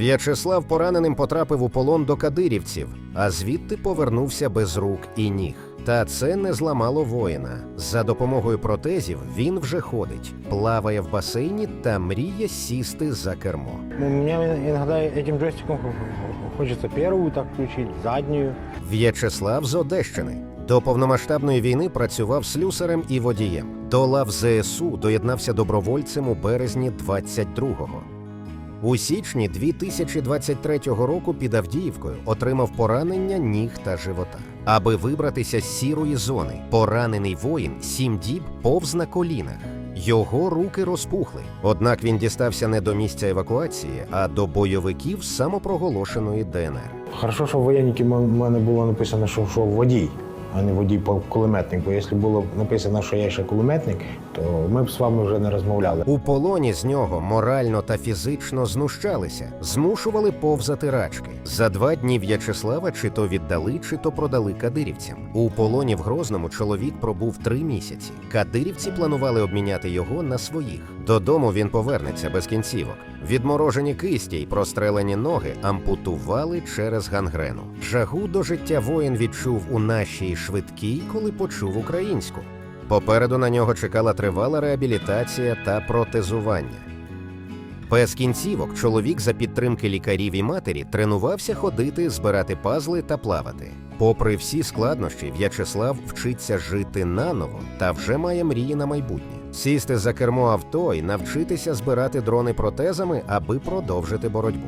В'ячеслав пораненим потрапив у полон до кадирівців, а звідти повернувся без рук і ніг. Та це не зламало воїна. За допомогою протезів він вже ходить, плаває в басейні та мріє сісти за кермо. У меня иногда этим джойстиком хочется первую так включить, заднюю. В'ячеслав з Одещини. До повномасштабної війни працював слюсарем і водієм. До лав ЗСУ доєднався добровольцем у березні 22-го. У січні 2023 року під Авдіївкою отримав поранення ніг та живота. Аби вибратися з сірої зони, поранений воїн сім діб повз на колінах. Його руки розпухли. Однак він дістався не до місця евакуації, а до бойовиків самопроголошеної ДНР. Хорошо, що в воєнніки в мене було написано, що, що водій, а не водій кулеметник. Бо якщо було написано, що я ще кулеметник, то ми б з вами вже не розмовляли. У полоні з нього морально та фізично знущалися, змушували повзати рачки. За два дні В'ячеслава чи то віддали, чи то продали кадирівцям. У полоні в Грозному чоловік пробув три місяці. Кадирівці планували обміняти його на своїх. Додому він повернеться без кінцівок. Відморожені кисті й прострелені ноги ампутували через гангрену. Жагу до життя воїн відчув у нашій швидкій, коли почув українську. Попереду на нього чекала тривала реабілітація та протезування. Без кінцівок чоловік за підтримки лікарів і матері тренувався ходити, збирати пазли та плавати. Попри всі складнощі, В'ячеслав вчиться жити наново та вже має мрії на майбутнє. Сісти за кермо авто і навчитися збирати дрони протезами, аби продовжити боротьбу.